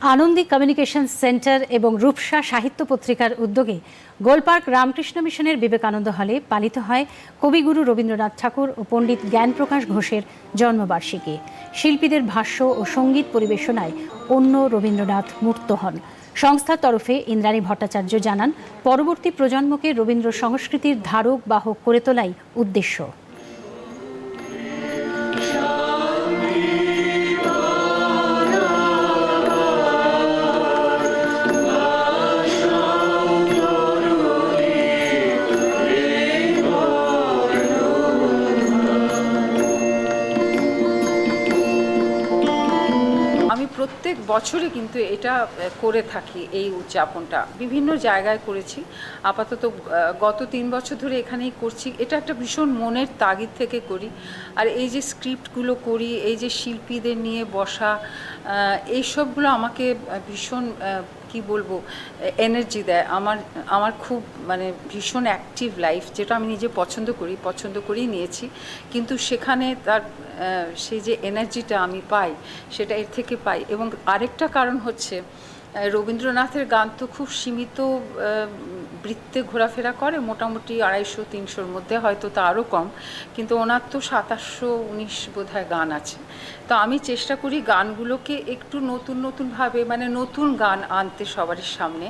Anandi communication centre এবং রূপসা সাহিত্য পত্রিকার উদ্যোগে গোলপার্ক রামকৃষ্ণ মিশনের বিবেকানন্দ হলে পালিত হয় কবিগুরু রবীন্দ্রনাথ ঠাকুর ও পণ্ডিত জ্ঞানপ্রকাশ ঘোষের জন্মবার্ষিকী। শিল্পীদের ভাষ্য ও সংগীত পরিবেশনায় অন্য রবীন্দ্রনাথ মূর্ত হন। সংস্থার তরফে ইন্দ্রাণী ভট্টাচার্য জানান, পরবর্তী প্রজন্মকে রবীন্দ্র সংস্কৃতির ধারক বাহক করে তোলাই উদ্দেশ্য। প্রত্যেক বছরে কিন্তু এটা করে থাকি এই উদযাপনটা। বিভিন্ন জায়গায় করেছি। আপাতত গত তিন বছর ধরে এখানেই করছি। এটা একটা ভীষণ মনের তাগিদ থেকে করি। আর এই যে স্ক্রিপ্টগুলো করি, এই যে শিল্পীদের নিয়ে বসা এইসবগুলো আমাকে ভীষণ কি বলব এনার্জি দেয়। আমার আমার খুব মানে ভীষণ অ্যাক্টিভ লাইফ যেটা আমি নিজে পছন্দ করি, পছন্দ করেই নিয়েছি। কিন্তু সেখানে তার সেই যে এনার্জিটা আমি পাই, সেটা এর থেকে পাই। এবং আরেকটা কারণ হচ্ছে রবীন্দ্রনাথের গান তো খুব সীমিত বৃত্তে ঘোরাফেরা করে, মোটামুটি আড়াইশো, তিনশোর মধ্যে, হয়তো তা আরও কম, কিন্তু ওনার তো সাতাশশো উনিশ বোধহয় গান আছে। তো আমি চেষ্টা করি গানগুলোকে একটু নতুন নতুনভাবে মানে নতুন গান আনতে সবার সামনে।